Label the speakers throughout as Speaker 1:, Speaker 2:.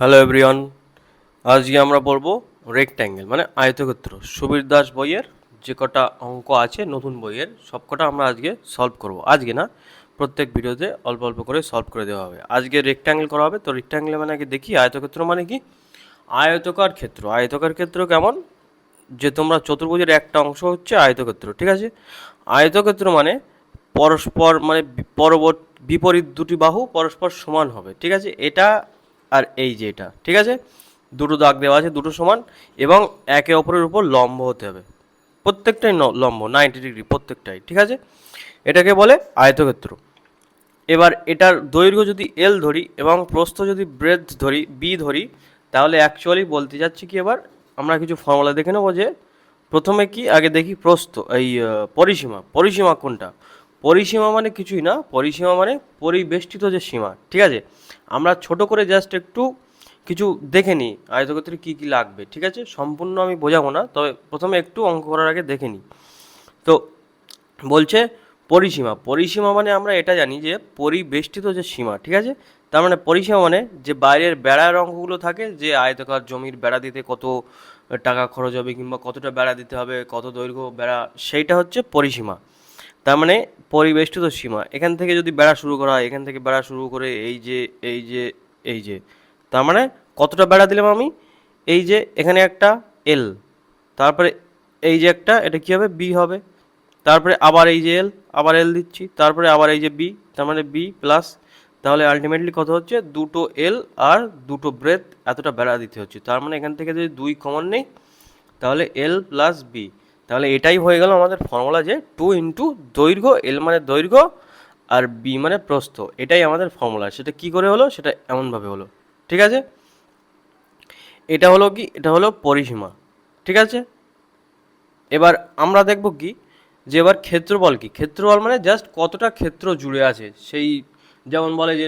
Speaker 1: Hello everyone আজকে আমরা পড়ব রেক্ট্যাঙ্গেল মানে আয়তক্ষেত্র। সুবীর দাস বইয়ের যে কটা অঙ্ক আছে, নতুন বইয়ের, সব কটা আমরা আজকে সলভ করব। আজকে না, প্রত্যেক ভিডিওতে অল্প অল্প করে সলভ করে দেওয়া হবে। আজকে রেক্ট্যাঙ্গেল করা হবে, তো রেক্ট্যাঙ্গেল মানে আগে দেখি, আয়তক্ষেত্র মানে কি? আয়তকার ক্ষেত্র। আয়তকার ক্ষেত্র কেমন? যে তোমরা চতুর্ভুজের একটা অংশ হচ্ছে আয়তক্ষেত্র, ঠিক আছে? আয়তক্ষেত্র মানে পরস্পর মানে পরবর্তী, বিপরীত দুটি বাহু পরস্পর সমান হবে, ঠিক আছে? এটা আর এই যে এটা, ঠিক আছে? দুটো দাগ দেওয়া আছে, দুটো সমান, এবং একে অপরের উপর লম্ব হতে হবে। প্রত্যেকটাই লম্ব নাইনটি ডিগ্রি প্রত্যেকটাই, ঠিক আছে? এটাকে বলে আয়তক্ষেত্র। এবার এটার দৈর্ঘ্য যদি এল ধরি এবং প্রস্থ যদি ব্রেথ ধরি বি ধরি, তাহলে অ্যাকচুয়ালি বলতে যাচ্ছি কি এবার? আমরা কিছু ফর্মুলা দেখে নেব যে, প্রথমে কি, আগে দেখি প্রস্থ, এই পরিসীমা পরিসীমা কোনটা? পরিসীমা মানে কিছুই না, পরিসীমা মানে পরিবেষ্টিত যে সীমা, ঠিক আছে? আমরা ছোট করে জাস্ট একটু কিছু দেখে নিই, আয়তক্ষেত্রে কী কী লাগবে, ঠিক আছে? সম্পূর্ণ আমি বোঝাবো না, তবে প্রথমে একটু অঙ্ক করার আগে দেখে নিই। তো, বলছে পরিসীমা পরিসীমা মানে আমরা এটা জানি যে পরিবেষ্টিত যে সীমা, ঠিক আছে? তার মানে পরিসীমা মানে যে বাইরের বেড়ার অঙ্কগুলো থাকে, যে আয়তকার জমির বেড়া দিতে কত টাকা খরচ হবে কিংবা কতটা বেড়া দিতে হবে, কত দৈর্ঘ্য বেড়া, সেইটা হচ্ছে পরিসীমা। তার মানে পরিবেষ্টিত সীমা। এখান থেকে যদি বেড়া শুরু করা হয়, এখান থেকে বেড়া শুরু করে এই যে এই যে এই যে। তার মানে কতটা বেড়া দিলাম আমি? এই যে এখানে একটা এল তারপরে এই যে একটা, এটা কী হবে? বি হবে। তারপরে আবার এই যে এল আবার এল দিচ্ছি। তারপরে আবার এই যে বি তার মানে বি প্লাস তাহলে আলটিমেটলি কত হচ্ছে? দুটো এল আর দুটো ব্রেথ এতটা বেড়া দিতে হচ্ছে। তার মানে এখান থেকে যদি দুই কমন নেই, তাহলে এল প্লাস বি তাহলে এটাই হয়ে গেল আমাদের ফর্মুলা যে টু ইন্টু দৈর্ঘ্য এল মানে দৈর্ঘ্য আর বি মানে প্রস্থ। এটাই আমাদের ফর্মুলা সেটা কি করে হলো? সেটা এমনভাবে হলো। ঠিক আছে? এটা হলো কি? এটা হলো পরিসীমা। ঠিক আছে? এবার আমরা দেখব কি? যে এবার ক্ষেত্রফল কি? ক্ষেত্রফল মানে জাস্ট কতটা ক্ষেত্র জুড়ে আছে? সেই যেমন বলে যে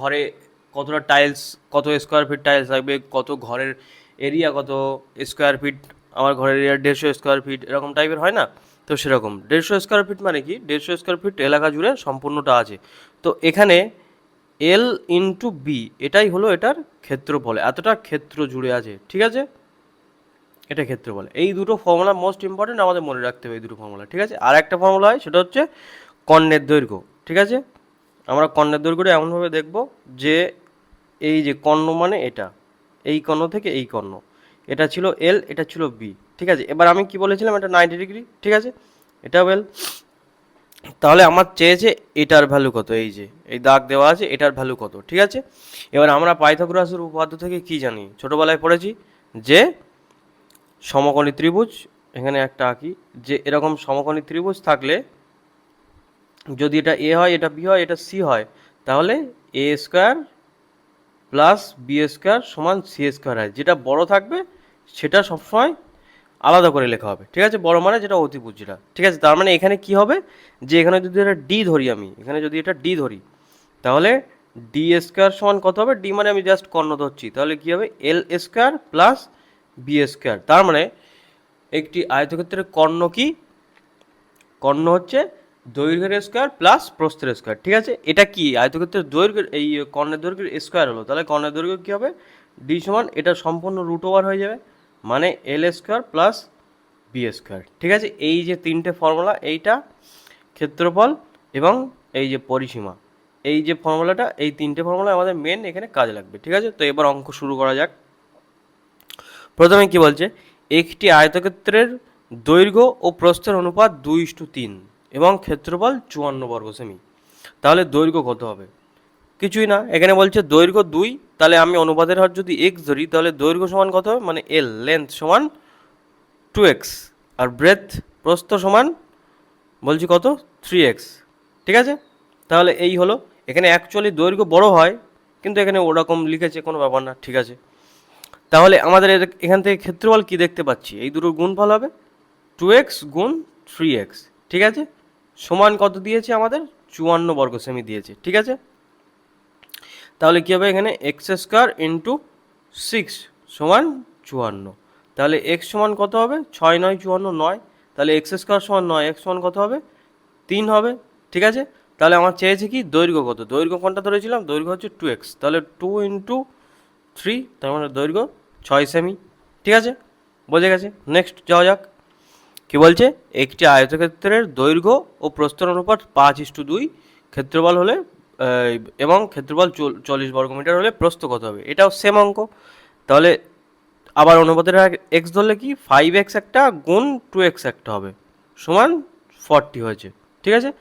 Speaker 1: ঘরে কতটা টাইলস কত স্কোয়ার ফিট টাইলস থাকবে, কত ঘরের এরিয়া কত স্কোয়ার ফিট আমার ঘরের এরিয়া দেড়শো স্কোয়ার ফিট এরকম টাইপের হয় না? তো সেরকম। দেড়শো স্কোয়ার ফিট মানে কি? দেড়শো স্কোয়ার ফিট এলাকা জুড়ে সম্পূর্ণটা আছে। তো এখানে এল ইন্টু বি এটাই হলো এটার ক্ষেত্রফল। এতটা ক্ষেত্র জুড়ে আছে, ঠিক আছে? এটা ক্ষেত্র বলে এই দুটো ফর্মুলা মোস্ট ইম্পর্টেন্ট আমাদের মনে রাখতে হবে, এই দুটো ফর্মুলা ঠিক আছে? আর একটা ফর্মুলা হয়, সেটা হচ্ছে কর্ণের দৈর্ঘ্য, ঠিক আছে? আমরা কর্ণের দৈর্ঘ্যটা এমনভাবে দেখব যে এই যে কর্ণ মানে এটা, এই কর্ণ থেকে এই কর্ণ। এটা ছিল এল এটা ছিল বি ঠিক আছে? এবার আমি কি বলেছিলাম? এটা নাইনটি ডিগ্রি ঠিক আছে? এটা এল তাহলে আমার চেয়েছে এটার ভ্যালু কত? এই যে, এই দাগ দেওয়া আছে, এটার ভ্যালু কত? ঠিক আছে? এবার আমরা পাইথাগোরাসের উপপাদ্য থেকে কি জানি? ছোটোবেলায় পড়েছি যে সমকোণী ত্রিভুজ, এখানে একটা আঁকি, যে এরকম সমকোণী ত্রিভুজ থাকলে যদি এটা এ হয়, এটা বি হয়, এটা সি হয়, তাহলে A square plus B square সমান সি স্কোয়ার হয়। যেটা বড় থাকবে সেটা সবসময় আলাদা করে লেখা হবে। ঠিক আছে? বড় মানে যেটা অতিভুজ যেটা ঠিক আছে? তার মানে এখানে কি হবে? যে এখানে যদি এটা ডি ধরি আমি, এখানে যদি এটা ডি ধরি, তাহলে ডি স্কোয়ার সমান কত হবে? ডি মানে আমি জাস্ট কর্ণ ধরছি। তাহলে কি হবে? L square plus B square তার মানে একটি আয়তক্ষেত্রের কর্ণ কি? কর্ণ হচ্ছে দৈর্ঘ্যের স্কোয়ার প্লাস প্রস্থের স্কোয়ার ঠিক আছে? এটা কি? আয়তক্ষেত্রের দৈর্ঘ্যের, এই কর্ণের দৈর্ঘ্যের স্কোয়ার হলো। তাহলে কর্ণের দৈর্ঘ্য কী হবে? ডি সমান, এটা সম্পূর্ণ রুট ওভার হয়ে যাবে। মানে L square plus B square ঠিক আছে? এই যে তিনটে ফর্মুলা এইটা ক্ষেত্রফল এবং এই যে পরিসীমা। এই যে ফর্মুলাটা এই তিনটে ফর্মুলা আমাদের মেন এখানে কাজে লাগবে। ঠিক আছে? তো এবার অঙ্ক শুরু করা যাক। প্রথমে কি বলছে? একটি আয়তক্ষেত্রের দৈর্ঘ্য ও প্রস্থের অনুপাত দুই ইস্টু তিন এবং ক্ষেত্রফল চুয়ান্ন বর্গ সেমি। তাহলে দৈর্ঘ্য কত হবে? কিছুই না। এখানে বলছে দৈর্ঘ্য দুই, তাহলে আমি অনুপাতের হার যদি এক্স ধরি, তাহলে দৈর্ঘ্য সমান কত হবে? মানে এল লেন্থ সমান টু এক্স আর ব্রেথ প্রস্থ সমান বলছি কত? থ্রি এক্স ঠিক আছে? তাহলে এই হলো। এখানে অ্যাকচুয়ালি দৈর্ঘ্য বড় হয়, কিন্তু এখানে ওরকম লিখেছে, কোনো ব্যাপার না, ঠিক আছে? তাহলে আমাদের এখান থেকে ক্ষেত্রফল কি দেখতে পাচ্ছি? এই দুটোর গুণফল হবে টু এক্স গুণ থ্রি এক্স ঠিক আছে? সমান কত দিয়েছে আমাদের? চুয়ান্ন বর্গ সেমি দিয়েছে। ঠিক আছে? তাহলে কী হবে এখানে এক্স স্কোয়ার ইন্টু সিক্স সমান চুয়ান্ন। তাহলে এক্স সমান কত হবে? ছয় নয়, চুয়ান্ন নয়। তাহলে এক্স স্কোয়ার সমান নয় এক্স সমান কত হবে? তিন হবে, ঠিক আছে? তাহলে আমার চেয়েছে কি? দৈর্ঘ্য কত? দৈর্ঘ্য কোনটা ধরেছিলাম? দৈর্ঘ্য হচ্ছে টু এক্স তাহলে টু ইন্টু থ্রি তার মানে দৈর্ঘ্য ছয় সেমি ঠিক আছে? বোঝা গেছে? নেক্সট যাওয়া যাক। কি বলছে? একটি আয়তক্ষেত্রের দৈর্ঘ্য ও প্রস্তর অনুপাত পাঁচ ইস্টু দুই। ক্ষেত্রফল হলে এবং ক্ষেত্রফল চল- চল্লিশ বর্গমিটার হলে প্রস্থ কত হবে? এটাও সেম অঙ্ক। তাহলে আবার অনুপাতের এক্স ধরলে কি? ফাইভ এক্স একটা গুণ টু এক্স একটা হবে, সমান ফর্টি হয়েছে, ঠিক আছে?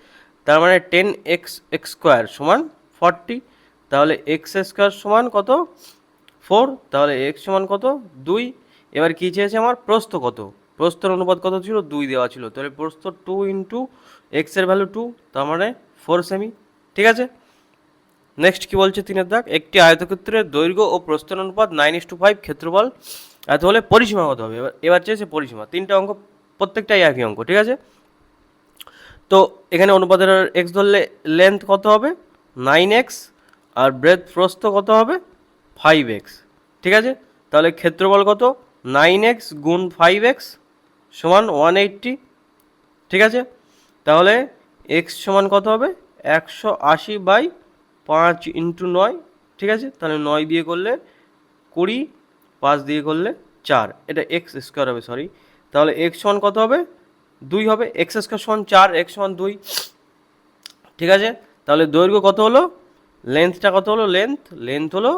Speaker 1: তার মানে টেন এক্স এক্স স্কোয়ার সমান ফর্টি তাহলে এক্স স্কোয়ার সমান কত? ফোর তাহলে এক্স সমান কত? দুই। এবার কী চেয়েছে আমার? প্রস্থ কত? প্রস্থর অনুপাত কত ছিল? দুই দেওয়া ছিল। তাহলে প্রস্থ টু ইন্টু এক্সের ভ্যালু টু তার মানে ফোর সেমি ঠিক আছে? নেক্সট কি বলছে তিনের দাগ? একটি আয়তক্ষেত্রের দৈর্ঘ্য ও প্রস্থান অনুপাত নাইন ইস টু ফাইভ ক্ষেত্রফল। এত হলে পরিসীমা কত হবে। এবার এবার চেয়েছে পরিসীমা। তিনটা অঙ্ক প্রত্যেকটাই একই অঙ্ক, ঠিক আছে? তো এখানে অনুপাতের এক্স ধরলে লেন্থ কত হবে? নাইন এক্স আর ব্রেথ প্রস্থ কত হবে? ফাইভ এক্স ঠিক আছে? তাহলে ক্ষেত্রফল কত? নাইন এক্স গুণ ফাইভ এক্স সমান ওয়ান এইট্টি ঠিক আছে? তাহলে এক্স সমান কত হবে? একশো আশি বাই পাঁচ ইন্টু নয়, ঠিক আছে? তাহলে নয় দিয়ে করলে কুড়ি, পাঁচ দিয়ে করলে চার। এটা এক্স স্কোয়ার হবে সরি তাহলে এক্স সমান কত হবে? দুই হবে। এক্স স্কোয়ার সমান চার এক্স সমান দুই, ঠিক আছে? তাহলে দৈর্ঘ্য কত হলো? লেন্থটা কত হলো? লেন্থ লেন্থ হলো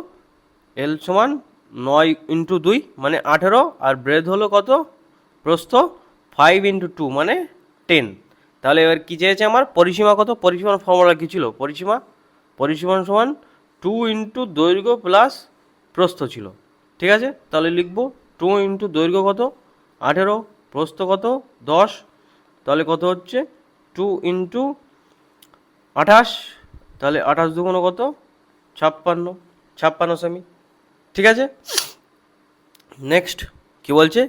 Speaker 1: এল সমান নয় ইন্টু দুই মানে আঠেরো। আর ব্রেথ হলো কত? প্রস্থ ফাইভ ইন্টু টু মানে টেন তাহলে এবার কী চেয়েছে আমার? পরিসীমা কত? পরিসীমার ফর্মুলা কী ছিল? পরিসীমা পরিসীমা সমান টু ইন্টু দৈর্ঘ্য প্লাস প্রস্থ ছিল। ঠিক আছে? তাহলে লিখব টু ইন্টু দৈর্ঘ্য কত? আঠেরো। প্রস্থ কত? দশ। তাহলে কত হচ্ছে? টু ইন্টু আঠাশ। তাহলে আঠাশ দুগুণ কত? ছাপ্পান্ন। ছাপ্পান্ন সেমি ঠিক আছে? নেক্সট কি বলছে?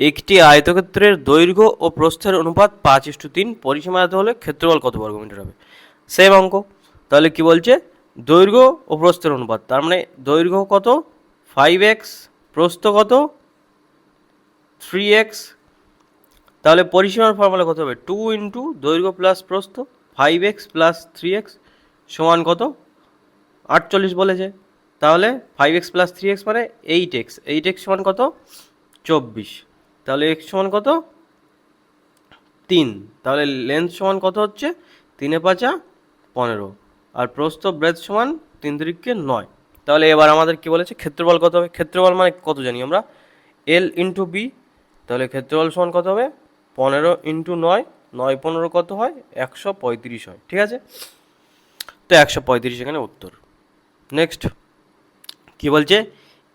Speaker 1: একটি আয়তক্ষেত্রের দৈর্ঘ্য ও প্রস্থের অনুপাত পাঁচ ইস্টু তিন। পরিসীমা হলে ক্ষেত্রফল কত বর্গমিটার হবে? সেম অঙ্ক। তাহলে কি বলছে? দৈর্ঘ্য ও প্রস্থের অনুপাত। তার মানে দৈর্ঘ্য কত? ফাইভ এক্স প্রস্থ কত? থ্রি এক্স তাহলে পরিসীমার ফর্মুলা কত হবে? টু ইন্টু দৈর্ঘ্য প্লাস প্রস্থ five X plus three X সমান কত? আটচল্লিশ বলেছে। তাহলে five X plus three X মানে এইট এক্স এইট এক্স সমান কত? চব্বিশ। তাহলে এক্স সমান কত? তিন। তাহলে লেন্থ সমান কত হচ্ছে? তিনে পাঁচা পনেরো। আর প্রস্থ ব্রেথ সমান তিন তিরিখকে নয়। তাহলে এবার আমাদের কি বলেছে? ক্ষেত্রফল কত হবে? ক্ষেত্রফল মানে কত জানি আমরা? এল ইন্টু বি তাহলে ক্ষেত্রফল সমান কত হবে? পনেরো ইন্টু নয় নয় পনেরো কত হয়? একশো পঁয়ত্রিশ হয়, ঠিক আছে? তো একশো পঁয়ত্রিশ এখানে উত্তর। নেক্সট কি বলছে?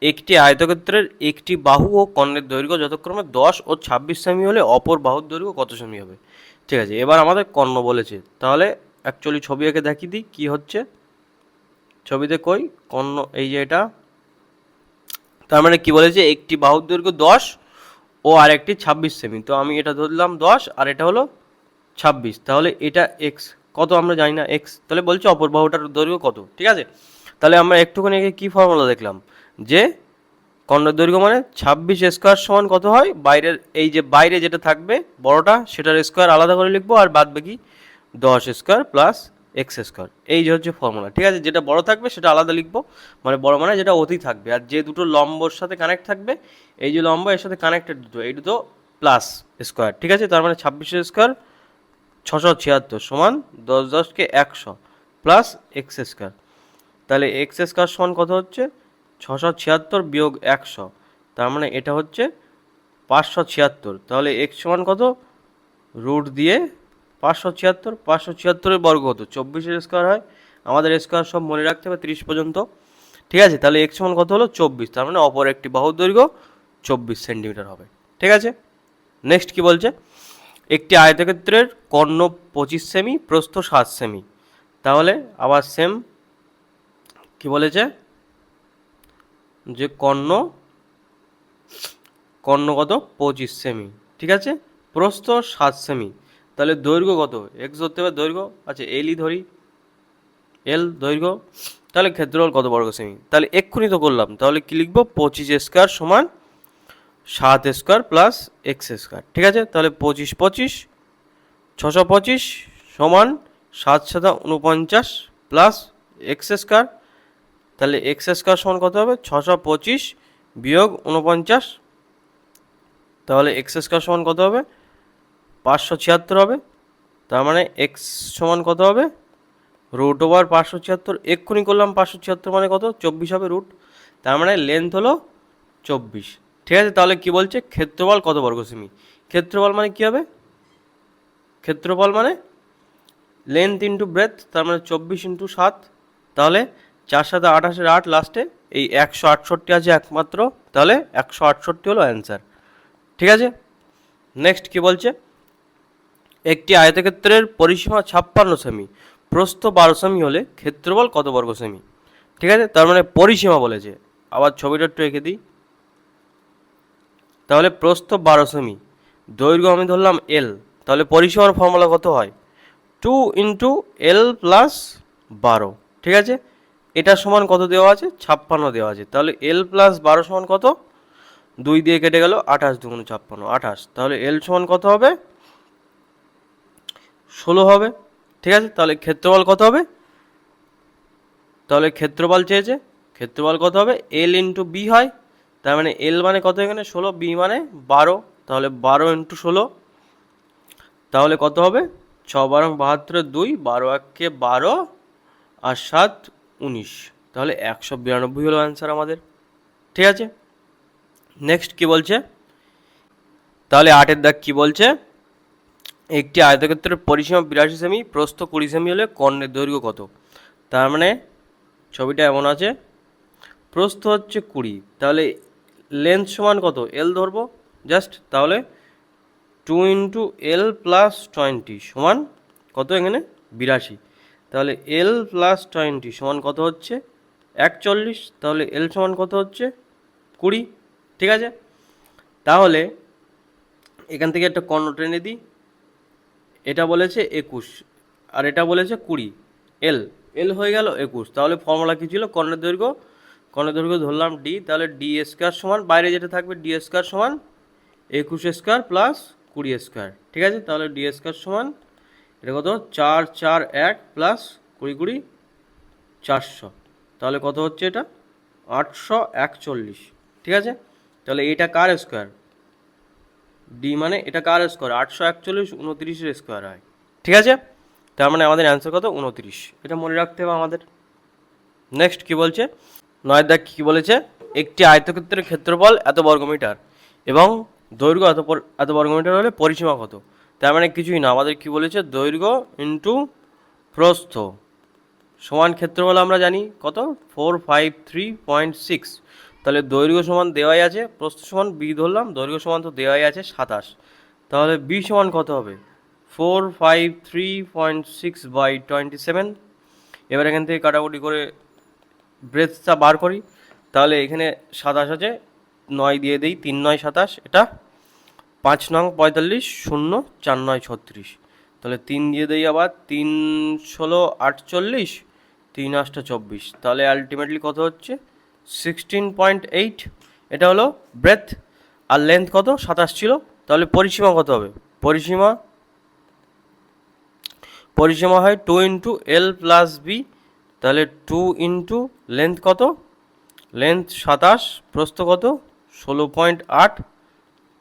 Speaker 1: একটি আয়তক্ষেত্রের একটি বাহু ও কর্ণের দৈর্ঘ্য যথাক্রমে দশ ও ছাব্বিশ সেমি হলে অপর বাহুর দৈর্ঘ্য কত সেমি হবে? ঠিক আছে, এবার আমাদের কর্ণ বলেছে। তাহলে অ্যাকচুয়ালি ছবি এঁকে দেখিয়ে দিই কী হচ্ছে? ছবিতে কই, কর্ণ, এই যে এটা। তার মানে কী বলেছে, একটি বাহুর দৈর্ঘ্য দশ ও আর একটি ছাব্বিশ সেমি। তো আমি এটা ধরলাম দশ, আর এটা হলো ছাব্বিশ। তাহলে এটা এক্স কত আমরা জানি না এক্স তাহলে বলছে অপর বাহুটার দৈর্ঘ্য কত, ঠিক আছে? তাহলে আমরা একটুখানি আগে কী ফর্মুলা দেখলাম? যে কর্ণের দৈর্ঘ্য মানে ছাব্বিশ স্কোয়ার সমান কত হয়? বাইরের, এই যে বাইরে যেটা থাকবে, বড়টা, সেটার স্কোয়ার আলাদা করে লিখব, আর বাদ বাকি দশ স্কোয়ার প্লাস এক্স স্কোয়ার। এই যে হচ্ছে ফর্মুলা ঠিক আছে? যেটা বড় থাকবে, সেটা আলাদা লিখব। মানে বড় মানে যেটা অতি থাকবে। আর যে দুটো লম্বর সাথে কানেক্ট থাকবে, এই যে লম্ব, এর সাথে কানেক্টেড দুটো, এই দুটো প্লাস স্কোয়ার। ঠিক আছে? তার মানে ছাব্বিশের স্কোয়ার ছশো ছিয়াত্তর সমান দশ দশকে একশো প্লাস এক্স স্কোয়ার। তাহলে এক্স স্কোয়ার সমান কত হচ্ছে? ছশো ছিয়াত্তর বিয়োগ একশো। তার মানে এটা হচ্ছে পাঁচশো ছিয়াত্তর। তাহলে এক্স সমান কত? রুট দিয়ে পাঁচশো ছিয়াত্তর, পাঁচশো ছিয়াত্তরের বর্গ কত চব্বিশের স্কোয়ার হয়। আমাদের স্কোয়ার সব মনে রাখতে হবে তিরিশ পর্যন্ত। ঠিক আছে? তাহলে এক্স সমান কত হলো? চব্বিশ। তার মানে অপর একটি বাহুর দৈর্ঘ্য চব্বিশ সেন্টিমিটার হবে। ঠিক আছে? নেক্সট কি বলছে? একটি আয়তক্ষেত্রের কর্ণ পঁচিশ সেমি প্রস্থ সাত সেমি তাহলে আবার সেম কি বলেছে? যে কর্ণ কর্ণ কত? পঁচিশ সেমি ঠিক আছে? প্রস্থ সাত সেমি তাহলে দৈর্ঘ্য কত? এক্স ধরতে হবে দৈর্ঘ্য। আচ্ছা এলই ধরি। এল দৈর্ঘ্য। তাহলে ক্ষেত্রফল কত বর্গ সেমি? তাহলে এক্ষুনি তো করলাম। তাহলে কি লিখব? পঁচিশ স্কোয়ার সমান সাত স্কোয়ার প্লাস এক্স স্কোয়ার ঠিক আছে? তাহলে পঁচিশ পঁচিশ, ছশো পঁচিশ সমান সাত সাতা উনপঞ্চাশ প্লাস এক্স স্কোয়ার তাহলে এক্স স্কোয়ার সমান কত হবে? ছশো পঁচিশ বিয়োগ উনপঞ্চাশ তাহলে এক্স স্কোয়ার সমান কত হবে? পাঁচশো ছিয়াত্তর হবে, তার মানে এক্স সমান কত হবে? রুট ওভার পাঁচশো ছিয়াত্তর, এক্ষুনি করলাম পাঁচশো ছিয়াত্তর মানে কত? চব্বিশ হবে রুট তার মানে লেন্থ হলো চব্বিশ। ঠিক আছে, তাহলে কি বলছে? ক্ষেত্রফল কত বর্গ সেমি ক্ষেত্রফল মানে কি হবে? ক্ষেত্রফল মানে লেন্থ ইন্টু ব্রেথ তার মানে চব্বিশ ইন্টু সাত। তাহলে চার সাথে আঠাশের আট লাস্টে এই একশো আটষট্টি আছে একমাত্র, তাহলে একশো আটষট্টি হলো অ্যান্সার ঠিক আছে? নেক্সট কি বলছে? একটি আয়তক্ষেত্রের পরিসীমা ছাপ্পান্ন সেমি, প্রস্থ বারো সেমি হলে ক্ষেত্রফল কত বর্গ সেমি? ঠিক আছে? তার মানে পরিসীমা বলেছে। আবার ছবিটা একটু এঁকে দিই। তাহলে প্রস্থ বারো সেমি, দৈর্ঘ্য আমি ধরলাম এল তাহলে পরিসীমার ফর্মুলা কত হয়? টু ইন্টু এল প্লাস বারো, ঠিক আছে? এটা সমান কত দেওয়া আছে? ছাপ্পান্ন দেওয়া আছে। তাহলে এল প্লাস বারো সমান কত? দুই দিয়ে কেটে গেল আঠাশ দুগুণ ছাপ্পান্ন, আঠাশ। তাহলে এল সমান কত হবে? ষোলো হবে, ঠিক আছে? তাহলে ক্ষেত্রফল কত হবে? তাহলে ক্ষেত্রফল চেয়েছে, ক্ষেত্রফল কত হবে? এল ইন্টু বি হয়, তার মানে এল মানে কত এখানে? ষোলো বি মানে বারো, তাহলে বারো ইন্টু ষোলো, তাহলে কত হবে? ছ বারো বাহাত্তরের দুই, বারো এককে বারো আর সাত উনিশ, তাহলে একশো বিরানব্বই হলো অ্যান্সার আমাদের, ঠিক আছে? নেক্সট কি বলছে? তাহলে আটের দাগ কি বলছে? একটি আয়তক্ষেত্রের পরিসীমা বিরাশি সেমি, প্রস্থ কুড়ি সেমি হলে কর্ণের দৈর্ঘ্য কত? তার মানে ছবিটা এমন আছে, প্রস্থ হচ্ছে কুড়ি, তাহলে লেন্থ সমান কত? এল ধরবো জাস্ট তাহলে two into L plus twenty সমান কত এখানে? বিরাশি, তাহলে এল প্লাস টোয়েন্টি সমান কত হচ্ছে? একচল্লিশ, তাহলে এল সমান কত হচ্ছে? কুড়ি, ঠিক আছে? তাহলে এখান থেকে একটা কর্ণ টেনে দিই এটা বলেছে একুশ, আর এটা বলেছে কুড়ি, এল এল হয়ে গেল একুশ। তাহলে ফর্মুলা কী ছিল? কর্ণের দৈর্ঘ্য কর্ণের দৈর্ঘ্য ধরলাম ডি তাহলে ডি স্কোয়ার সমান, বাইরে যেটা থাকবে ডি স্কোয়ার সমান একুশ স্কোয়ার প্লাস কুড়ি স্কোয়ার ঠিক আছে? তাহলে ডি স্কোয়ার সমান, এটা কত? চার চার, এক প্লাস কুড়ি কুড়ি, চারশো। তাহলে কত হচ্ছে এটা? আটশো একচল্লিশ। ঠিক আছে? তাহলে এটা কার স্কোয়ার ডি মানে এটা কার স্কোয়ার আটশো একচল্লিশ, উনত্রিশের স্কোয়ার হয়। ঠিক আছে? তার মানে আমাদের অ্যান্সার কত? উনত্রিশ। এটা মনে রাখতে হবে আমাদের। নেক্সট কি বলছে? নয় দাগ কী বলেছে? একটি আয়তক্ষেত্রের ক্ষেত্রফল এত বর্গমিটার এবং দৈর্ঘ্য এত এত বর্গমিটার হলে পরিসীমা কত? তার মানে কিছুই না। আমাদের কি বলেছে? দৈর্ঘ্য ইন্টু প্রস্থ। সমান ক্ষেত্রফল আমরা জানি কত? Four five three point six তাহলে দৈর্ঘ্য সমান দেওয়াই আছে, প্রস্থ সমান বি ধরলাম, দৈর্ঘ্য সমান তো দেওয়াই আছে সাতাশ। তাহলে বি সমান কত হবে? Four five three point six by twenty seven এবার এখান থেকে কাটাকুটি করে ব্রেথটা বার করি। তাহলে এখানে সাতাশ আছে, নয় দিয়ে দিই, তিন নয় সাতাশ, এটা পাঁচ নং পঁয়তাল্লিশ, শূন্য, চার নয় ছত্রিশ। তাহলে তিন দিয়ে দিই আবার, তিন ষোলো আটচল্লিশ, তিন আটটা চব্বিশ। তাহলে আলটিমেটলি কত হচ্ছে? সিক্সটিন পয়েন্ট এইট এটা হলো ব্রেথ আর লেন্থ কত? সাতাশ ছিল। তাহলে পরিসীমা কত হবে? পরিসীমা পরিসীমা হয় two into L plus B তাহলে টু ইন্টু লেন্থ কত? লেন্থ সাতাশ, প্রস্থ কত? ষোলো পয়েন্ট আট,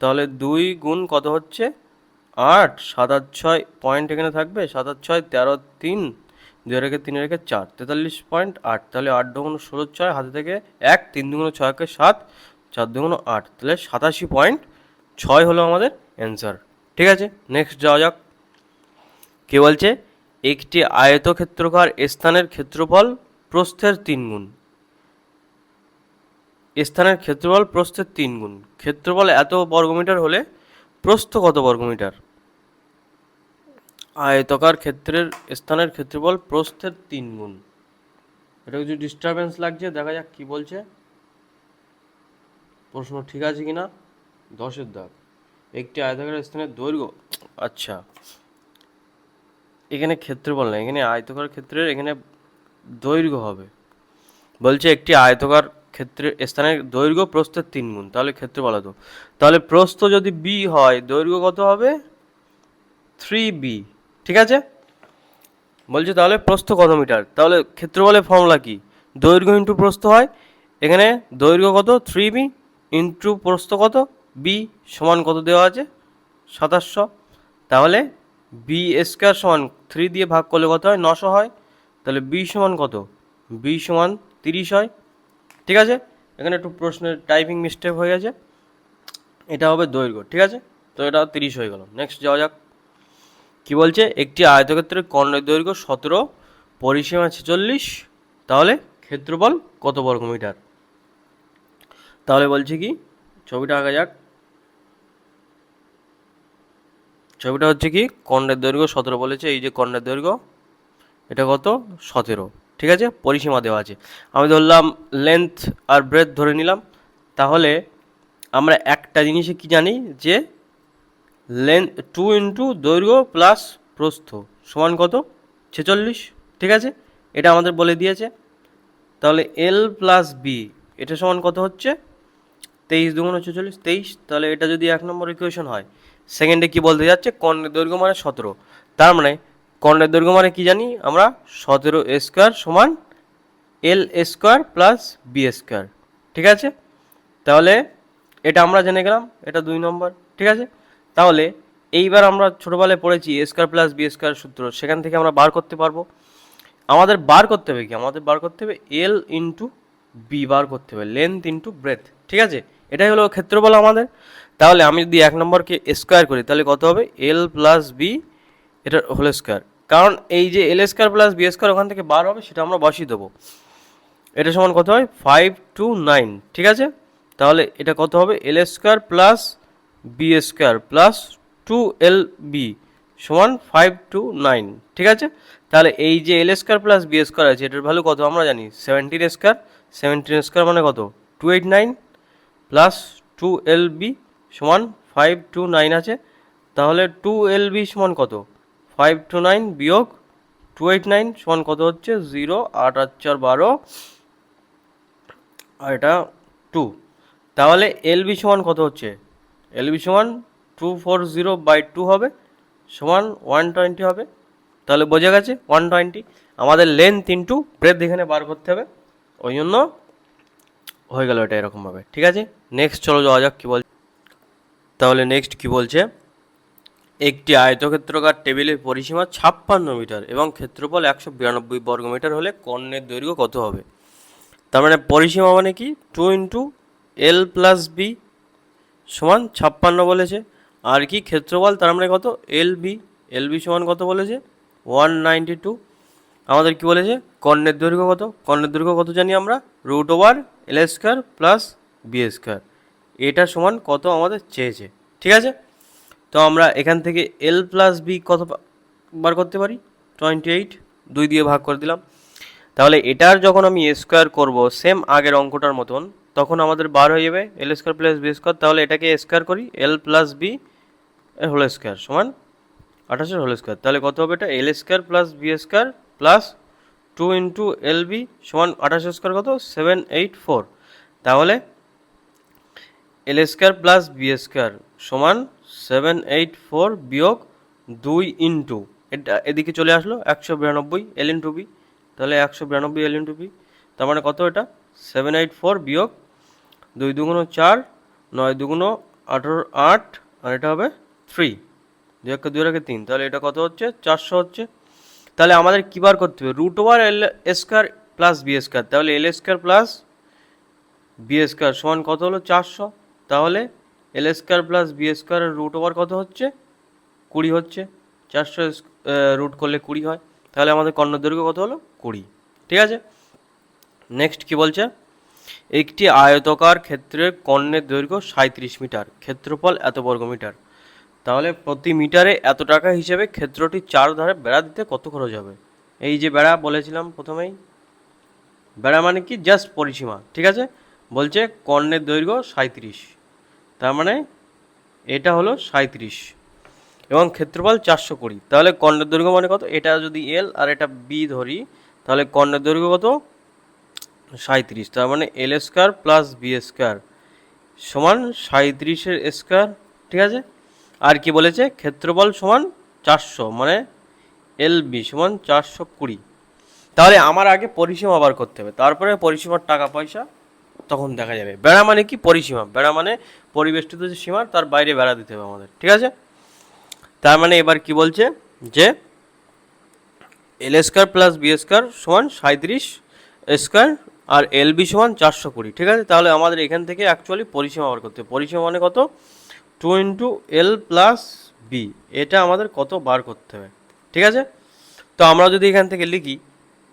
Speaker 1: তাহলে দুই গুণ কত হচ্ছে? আট সাত আট ছয় পয়েন্ট এখানে থাকবে সাত আট ছয়, তেরো, তিন। দুই রেখে তিন রেখে চার, তেতাল্লিশ পয়েন্ট আট, তাহলে আট দুগুণ ষোলো ছয়, হাতে থেকে এক, তিন দুগুণ ছয়কে সাত, চার দুগুণ আট, তাহলে সাতাশি পয়েন্ট ছয় হলো আমাদের অ্যান্সার ঠিক আছে নেক্সট যাওয়া যাক। কে বলছে? একটি আয়তক্ষেত্রকার স্থানের ক্ষেত্রফল প্রস্থের তিন গুণ। স্থানের ক্ষেত্রফল প্রস্থের তিন গুণ। ক্ষেত্রফল এত বর্গমিটার হলে প্রস্থ কত বর্গমিটার? আয়তকার ক্ষেত্রের স্থানের ক্ষেত্রফল প্রস্থের তিন গুণ। এটা কিছু ডিস্টারবেন্স লাগছে, দেখা যাক কি বলছে। প্রশ্ন ঠিক আছে কি না দশের দাগ। একটি আয়তকার স্থানের দৈর্ঘ্য। আচ্ছা। এখানে ক্ষেত্রফল না এখানে আয়তকার ক্ষেত্রের এখানে দৈর্ঘ্য হবে। বলছে একটি আয়তকার ক্ষেত্রের স্থানের দৈর্ঘ্য প্রস্থের তিন গুণ। তাহলে ক্ষেত্রফল তো তাহলে প্রস্থ যদি বি হয়, দৈর্ঘ্য কত হবে? থ্রি বি ঠিক আছে? বলছে তাহলে প্রস্থ কত মিটার? তাহলে ক্ষেত্রফলের ফর্মুলা কি? দৈর্ঘ্য ইন্টু প্রস্থ হয়, এখানে দৈর্ঘ্য কত? থ্রি বি ইন্টু প্রস্থ কত? বি সমান কত দেওয়া আছে? সাতাশশো। তাহলে বি স্কোয়ার সমান থ্রি দিয়ে ভাগ করলে কত হয়? নশো হয়। তাহলে বি সমান কত? বি সমান তিরিশ হয়। ঠিক আছে? এখানে একটু প্রশ্নের টাইপিং মিস্টেক হয়ে গেছে। এটা হবে দৈর্ঘ্য, ঠিক আছে? তো এটা তিরিশ হয়ে গেল। নেক্সট যাওয়া যাক। কী বলছে? একটি আয়তক্ষেত্রের কর্ণের দৈর্ঘ্য সতেরো, পরিসীমা ছেচল্লিশ। তাহলে ক্ষেত্রফল কত বর্গ মিটার? তাহলে বলছে কি? ছবিটা আঁকা যাক। ছবিটা হচ্ছে কি? কর্ণের দৈর্ঘ্য সতেরো বলেছে। এই যে কর্ণের দৈর্ঘ্য এটা কত? সতেরো। ঠিক আছে? পরিসীমা দেওয়া আছে। আমি ধরলাম লেন্থ আর ব্রেথ ধরে নিলাম। তাহলে আমরা একটা জিনিসে কি জানি যে লেন্থ টু ইন্টু দৈর্ঘ্য প্লাস প্রস্থ সমান কত? ছেচল্লিশ। ঠিক আছে? এটা আমাদের বলে দিয়েছে। তাহলে এল প্লাস বি এটা সমান কত হচ্ছে? তেইশ দুগুণ ছেচল্লিশ, তেইশ। তাহলে এটা যদি এক নম্বর ইকুয়েশন হয় সেকেন্ডে কি বলতে যাচ্ছে? কর্ণের দৈর্ঘ্য মানে সতেরো। তার মানে কর্ণের দৈর্ঘ্য মানে কি জানি? আমরা সতেরো স্কোয়ার সমান L square plus B square ঠিক আছে? তাহলে এটা আমরা জেনে গেলাম, এটা দুই নম্বর। ঠিক আছে? তাহলে এইবার আমরা ছোটোবেলায় পড়েছি A square plus B square সূত্র, সেখান থেকে আমরা বার করতে পারব। আমাদের বার করতে হবে কি? আমাদের বার করতে হবে এল ইন্টু বি বার করতে হবে। লেন্থ ইন্টু ব্রেথ ঠিক আছে? এটাই হলো ক্ষেত্রফল আমাদের। তাহলে আমি যদি এক নম্বরকে স্কোয়ার করি, তাহলে কত হবে? এল প্লাস বি এটা হোল স্কোয়ার কারণ এই যে L square plus B square ওখান থেকে বার হবে, সেটা আমরা বসিয়ে দেবো। এটা সমান কত হয়? ফাইভ টু নাইন ঠিক আছে? তাহলে এটা কত হবে? L square plus B square plus two L B সমান ফাইভ টু নাইন ঠিক আছে? তাহলে এই যে L square plus B square আছে, এটার ভ্যালু কত? আমরা জানি সেভেন্টিন স্কোয়ার সেভেন্টিন স্কোয়ার মানে কত? Two eight nine plus two L B সমান ফাইভ টু নাইন আছে। তাহলে টু এল বি সমান কত? ফাইভ টু নাইন বিয়োগ টু এইট নাইন সমান কত হচ্ছে? জিরো আট আট, চার, বারো। আর এটা টু তাহলে এল বি সমান কত হচ্ছে? এল বি সমান two four zero by two হবে। সমান ওয়ান টোয়েন্টি হবে। তাহলে বোঝা গেছে ওয়ান টোয়েন্টি আমাদের লেন্থ ইন্টু ব্রেথ এখানে বার করতে হবে। ওই জন্য হয়ে গেল এটা এরকমভাবে। ঠিক আছে? নেক্সট চলো যাওয়া যাক কী বল তাহলে নেক্সট কি বলছে? একটি আয়তক্ষেত্রকার টেবিলের পরিসীমা ছাপ্পান্ন মিটার এবং ক্ষেত্রফল একশো বিরানব্বই বর্গমিটার হলে কর্ণের দৈর্ঘ্য কত হবে? তার মানে পরিসীমা মানে কি? Two into L plus B সমান ছাপ্পান্ন বলেছে। আর কি ক্ষেত্রফল? তার মানে কত? এল বি এল বি সমান কত বলেছে? One ninety two. আমাদের কি বলেছে? কর্ণের দৈর্ঘ্য কত? কর্ণের দৈর্ঘ্য কত জানি আমরা? Root over L square plus B square. এটা সমান কত আমাদের চেয়েছে। ঠিক আছে? তো আমরা এখান থেকে এল প্লাস বি কত বার করতে পারি? Twenty eight. দুই দিয়ে ভাগ করে দিলাম। তাহলে এটার যখন আমি স্কোয়ার করব, সেম আগের অঙ্কটার মতন তখন আমাদের বার হয়ে যাবে L square plus B square তাহলে এটাকে স্কোয়ার করি L plus B whole square সমান আঠাশের হোল স্কোয়ার তাহলে কত হবে এটা? L square plus B square plus two into L B সমান আঠাশ স্কোয়ার কত? সেভেন এইট ফোর তাহলে L square plus B square সমান সেভেন এইট ফোর বিয়োগ দুই ইন্টু এটা এদিকে চলে আসলো, একশো বিরানব্বই এল ইন্টু বি তাহলে একশো বিরানব্বই এল ইন্টু বি তার মানে কত এটা? সেভেন এইট ফোর বিয়োগ দুই দুগুণো চার, নয় দুগুণো আঠেরো আট, আর এটা হবে থ্রি দুই একে দুই একে তিন। তাহলে এটা কত হচ্ছে? চারশো হচ্ছে। তাহলে আমাদের কী বার করতে হবে? Root over L square plus B square তাহলে L square plus B square সমান কত হলো? চারশো। তাহলে এল স্কোয়ার প্লাস বি স্কোয়ারের রুট ওভার কত হচ্ছে? কুড়ি হচ্ছে। চারশো রুট করলে কুড়ি হয়। তাহলে আমাদের কর্ণের দৈর্ঘ্য কত হলো? কুড়ি। ঠিক আছে? নেক্সট কি বলছে? একটি আয়তকার ক্ষেত্রের কর্ণের দৈর্ঘ্য সাঁত্রিশ মিটার, ক্ষেত্রফল এত বর্গ মিটার। তাহলে প্রতি মিটারে এত টাকা হিসেবে ক্ষেত্রটি চার ধারে বেড়া দিতে কত খরচ হবে? এই যে বেড়া বলেছিলাম প্রথমেই। বেড়া মানে কি? জাস্ট পরিসীমা, ঠিক আছে? বলছে কর্ণের দৈর্ঘ্য সাঁত্রিশ তার মানে এটা হলো সাঁত্রিশ এবং ক্ষেত্রফল চারশো কুড়ি। তাহলে কর্ণের দৈর্ঘ্য মানে কত? এটা যদি এল আর এটা বি ধরি, তাহলে কর্ণের দৈর্ঘ্য কত? সাঁত্রিশ তার মানে L square plus B square সমান সাঁত্রিশের স্কোয়ার, ঠিক আছে? আর কি বলেছে? ক্ষেত্রফল সমান চারশো মানে এল বি সমান চারশো কুড়ি। তাহলে আমার আগে পরিসীমা বার করতে হবে। তারপরে পরিসীমার টাকা পয়সা তখন দেখা যাবে। বেড়া মানে কি? পরিসীমা। বেড়া মানে পরিবেষ্টিত যে সীমা, তার বাইরে বেড়া দিতে হবে আমাদের, ঠিক আছে? তার মানে এবার কি বলছে? যে L square plus B square সমান সাঁত্রিশ স্কোয়ার আর এল বি সমান চারশো কুড়ি, ঠিক আছে? তাহলে আমাদের এখান থেকে অ্যাকচুয়ালি পরিসীমা বার করতে পরিসীমা মানে কত? Two into L plus B, এটা আমাদের কত বার করতে হবে, ঠিক আছে? তো আমরা যদি এখান থেকে লিখি,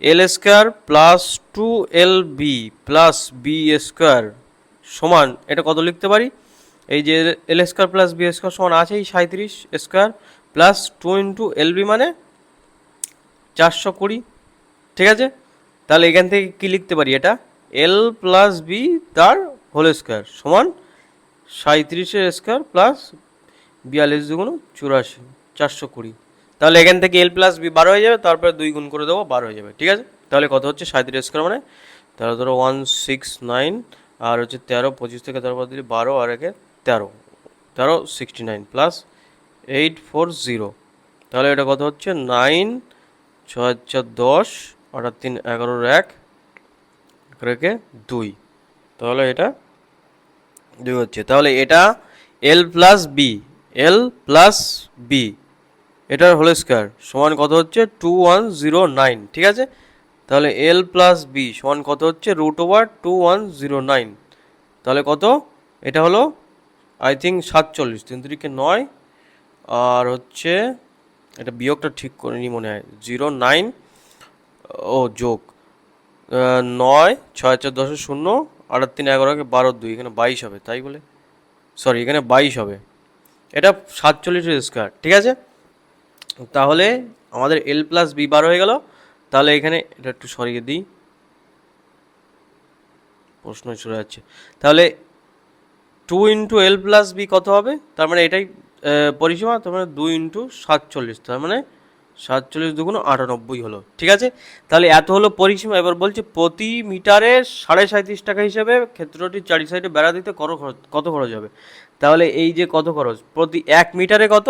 Speaker 1: L square plus two L B plus B square সমান, এটা কত লিখতে পারি? এই যে L square plus B square সমান আছেই সাঁত্রিশ square plus two into L B মানে চারশো কুড়ি, ঠিক আছে? তাহলে এখান থেকে কি লিখতে পারি এটা? এল প্লাস বি তার হোল স্কোয়ার সমান সাঁত্রিশের স্কোয়ার প্লাস বিয়াল্লিশ দুগুণ চুরাশি, চারশো কুড়ি। তাহলে এখান থেকে এল প্লাস বি বারো হয়ে যাবে, তারপরে দুই গুণ করে দেবো, বারো হয়ে যাবে, ঠিক আছে? তাহলে কত হচ্ছে? সাঁত্রিশ স্কোয়ার মানে? তাহলে ধরো ওয়ান সিক্স নাইন আর হচ্ছে তেরো, পঁচিশ থেকে তেরো পর দিলে বারো, আর একে তেরো। তেরো sixty nine plus eight four zero তাহলে এটা কত হচ্ছে? নাইন ছয়, চার, দশ আঠার তিন এগারোর এক রেখে দুই। তাহলে এটা দুই হচ্ছে। তাহলে এটা L plus B L plus B এটার হোল স্কোয়ার সমান কত হচ্ছে? টু ওয়ান জিরো নাইন ঠিক আছে? তাহলে এল প্লাস বি সমান কত হচ্ছে? Root over two one zero nine তাহলে কত? এটা হলো আই থিঙ্ক সাতচল্লিশ, তিন তিরিকে নয়, আর হচ্ছে, এটা বিয়োগটা ঠিক করিনি মনে হয় জিরো নাইন ও, যোগ। নয়, ছয়, চার দশের শূন্য, আট তিন এগারোকে বারো, দুই, এখানে বাইশ হবে, তাই বলে? সরি এখানে বাইশ হবে। এটা সাতচল্লিশের স্কোয়ার, ঠিক আছে? তাহলে আমাদের এল প্লাস বি বার হয়ে গেল। তাহলে এখানে এটা একটু সরিয়ে দিই। প্রশ্ন চলে যাচ্ছে। তাহলে two into L plus B কত হবে? তার মানে এটাই পরিসীমা, তার মানে দুই ইন্টু সাতচল্লিশ, তার মানে সাতচল্লিশ দুগুণ আটানব্বই হলো। ঠিক আছে? তাহলে এত হলো পরিসীমা। এবার বলছে প্রতি মিটারে সাড়ে সাঁত্রিশ টাকা হিসেবে ক্ষেত্রটির চারি সাইডে বেড়া দিতে কত খরচ কত খরচ হবে? তাহলে এই যে কত খরচ? প্রতি এক মিটারে কত?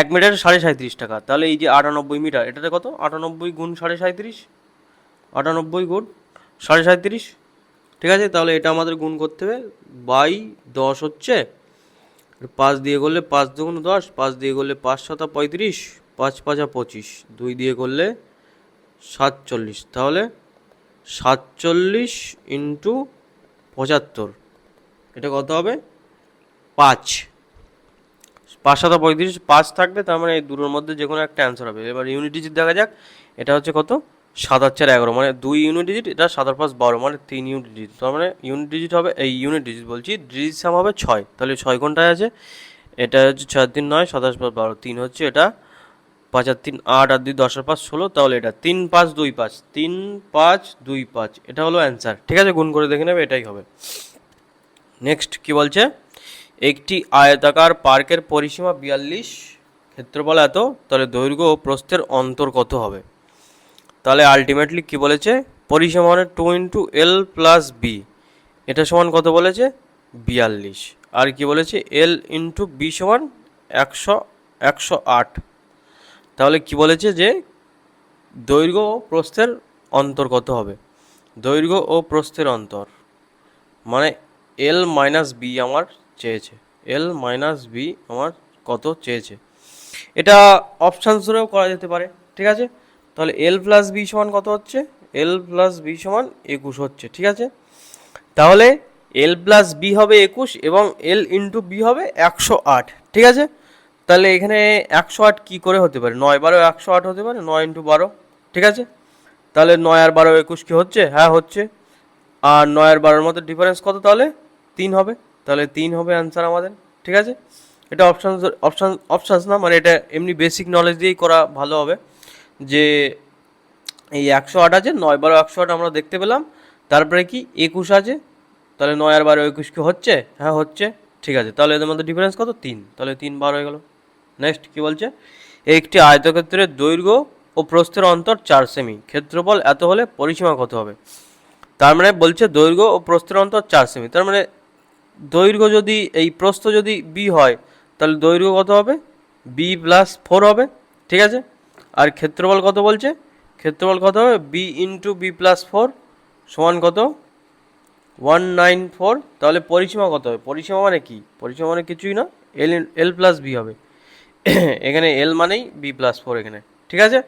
Speaker 1: এক মিটারে সাড়ে সাঁত্রিশ টাকা। তাহলে এই যে আটানব্বই মিটার, এটাতে কত? আটানব্বই গুণ সাড়ে সাঁত্রিশ আটানব্বই গুণ সাড়ে সাঁত্রিশ ঠিক আছে? তাহলে এটা আমাদের গুণ করতে হবে। বাই দশ হচ্ছে। পাঁচ দিয়ে করলে পাঁচ দুগুণ দশ, পাঁচ দিয়ে করলে পাঁচ সাতা পঁয়ত্রিশ। পাঁচ পাঁচা পঁচিশ, দুই দিয়ে করলে সাতচল্লিশ। তাহলে সাতচল্লিশ ইন্টু পঁচাত্তর, এটা কত হবে? পাঁচ। পাঁচ সাতা পঁয়ত্রিশ, পাঁচ থাকবে তার মানে এই দুটোর মধ্যে যে কোনো একটা অ্যান্সার হবে। এবার ইউনিট ডিজিট দেখা যাক, এটা হচ্ছে কত? সাত আর চার এগারো মানে দুই ইউনিট ডিজিট এটা সাত আর পাঁচ বারো মানে তিন ইউনিট ডিজিট তার মানে ইউনিট ডিজিট হবে, এই ইউনিট ডিজিট বলছি ডিজিট সাম হবে ছয়। তাহলে ছয় কোনটায় আছে? এটা হচ্ছে ছয় তিন নয়, সাতাশ পাঁচ বারো, তিন হচ্ছে এটা পাঁচ আর তিন, আট আর দুই, দশ আর পাঁচ, ষোলো, তাহলে এটা তিন পাঁচ, দুই পাঁচ, তিন পাঁচ, দুই পাঁচ, এটা হলো অ্যান্সার ঠিক আছে, গুণ করে দেখে নেবে, এটাই হবে। নেক্সট কি বলছে? একটি আয়তাকার পার্কের পরিসীমা বিয়াল্লিশ, ক্ষেত্রফল এত, তাহলে দৈর্ঘ্য ও প্রস্থের অন্তর কত হবে? তাহলে আলটিমেটলি কি বলেছে? পরিসীমা মানে two into L plus B এটা সমান কত বলেছে? বিয়াল্লিশ। আর কি বলেছে? এল ইন্টু বি সমান একশো একশো আট। তাহলে কি বলেছে যে দৈর্ঘ্য ও প্রস্থের অন্তর কত হবে? দৈর্ঘ্য ও প্রস্থের অন্তর। মানে এল মাইনাস বি আমার চেয়েছে। এল মাইনাস বি আমার কত চেয়েছে? এটা অপশান ধরেও করা যেতে পারে, ঠিক আছে? তাহলে এল প্লাস বি সমান কত হচ্ছে? এল প্লাস বি সমান একুশ হচ্ছে, ঠিক আছে? তাহলে এল প্লাস বি হবে একুশ এবং এল ইন্টু বি হবে একশো আট, ঠিক আছে? তাহলে এখানে একশো আট কী করে হতে পারে? নয় বারো একশো আট হতে পারে? নয় ইন্টু বারো, ঠিক আছে? তাহলে নয় আর বারো একুশ কি হচ্ছে? হ্যাঁ হচ্ছে। আর নয় আর বারোর মধ্যে ডিফারেন্স কত তাহলে? তিন হবে। তাহলে তিন হবে অ্যান্সার আমাদের, ঠিক আছে? এটা অপশান অপশান অপশানস না মানে এটা এমনি বেসিক নলেজ দিয়েই করা ভালো হবে। যে এই একশো আট আছে, নয় বারো একশো আট আমরা দেখতে পেলাম। তারপরে কি? একুশ আছে। তাহলে নয় আর বারো একুশ কি হচ্ছে? হ্যাঁ হচ্ছে। ঠিক আছে। তাহলে এদের মধ্যে ডিফারেন্স কত? তিন। তাহলে তিন বার হয়ে গেল। নেক্সট কি বলছে? একটি আয়তক্ষেত্রের দৈর্ঘ্য ও প্রস্থের অন্তর চার সেমি। ক্ষেত্রফল এত হলে পরিসীমা কত হবে? তার মানে বলছে দৈর্ঘ্য ও প্রস্থের অন্তর চার সেমি। তার মানে দৈর্ঘ্য যদি, এই প্রস্থ যদি বি হয়, তাহলে দৈর্ঘ্য কত হবে? বি প্লাস ফোর হবে। ঠিক আছে? আর ক্ষেত্রফল কত বলছে? ক্ষেত্রফল কত হবে? B into B plus four সমান কত? ওয়ান নাইন ফোর তাহলে পরিসীমা কত হবে? পরিসীমা মানে কি? পরিসীমা মানে কিছুই না। এল এল প্লাস বি হবে। এখানে এল মানেই বি প্লাস ফোর এখানে, ঠিক আছে?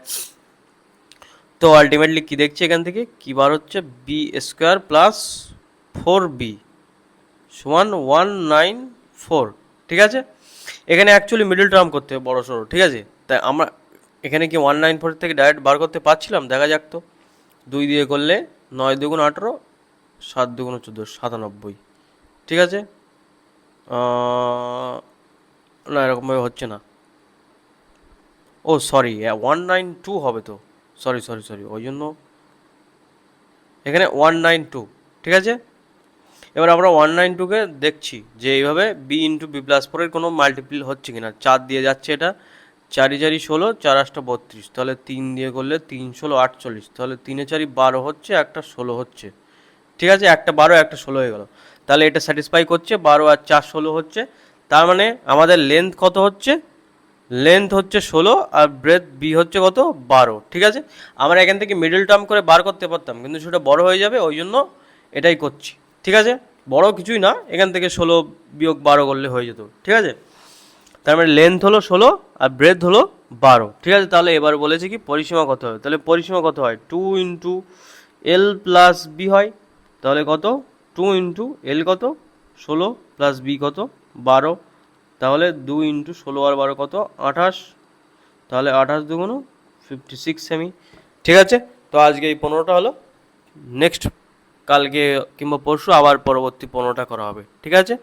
Speaker 1: তো আলটিমেটলি কি দেখছি এখান থেকে? কি বার হচ্ছে? B square plus four B সমান ওয়ান নাইন ফোর ঠিক আছে? এখানে অ্যাকচুয়ালি মিডল টার্ম করতে হবে, বড় সড়ো, ঠিক আছে? তাই আমরা এখানে কি ওয়ান নাইন ফোর থেকে ডাইরেক্ট বার করতে পারছিলাম? দেখা যাক তো। দুই দিয়ে করলে নয় দুগুণ আঠেরো, সাত দুগুণ চোদ্দ, সাতানব্বই, ঠিক আছে? না, এরকমভাবে হচ্ছে না। ও সরি ওয়ান নাইন টু হবে তো। সরি সরি সরি ওই জন্য। এখানে ওয়ান নাইন টু ঠিক আছে? এবার আমরা ওয়ান নাইন টুকে দেখছি যে এইভাবে বি ইন্টু বি প্লাস ফোরের কোনো মাল্টিপ্ল হচ্ছে কিনা। চার দিয়ে যাচ্ছে এটা, চারি চারি ষোলো, চার আটটা বত্রিশ। তাহলে তিন দিয়ে করলে তিন ষোলো, আটচল্লিশ। তাহলে তিনে চারি বারো হচ্ছে, একটা ষোলো হচ্ছে। ঠিক আছে? একটা বারো, একটা ষোলো হয়ে গেল। তাহলে এটা স্যাটিসফাই করছে, বারো আর চার ষোলো হচ্ছে। তার মানে আমাদের লেন্থ কত হচ্ছে? লেন্থ হচ্ছে ষোলো আর ব্রেথ বি হচ্ছে কত? বারো, ঠিক আছে? আমরা এখান থেকে মিডল টার্ম করে বার করতে পারতাম, কিন্তু সেটা বড় হয়ে যাবে, ওই জন্য এটাই করছি, ঠিক আছে? বড় কিছুই না, এখান থেকে ষোলো বিয়োগ বারো করলে হয়ে যেত, ঠিক আছে? তার মানে লেন্থ হলো ষোলো আর ব্রেথ হলো বারো, ঠিক আছে? তাহলে এবার বলেছে কি, পরিসীমা কত হয় তাহলে পরিসীমা কত হয়? Two into L plus B হয়, তাহলে কত? টু ইন্টু এল কত? ষোলো প্লাস বি কত? বারো তাহলে দু ইন্টু ষোলো আর বারো কত? আঠাশ। তাহলে আঠাশ দুগুণ ফিফটি সিক্স সেমি ঠিক আছে? তো আজকে এই পনেরোটা হলো। নেক্সট কালকে কিংবা পরশু আবার পরবর্তী পনেরোটা করা হবে। ঠিক আছে?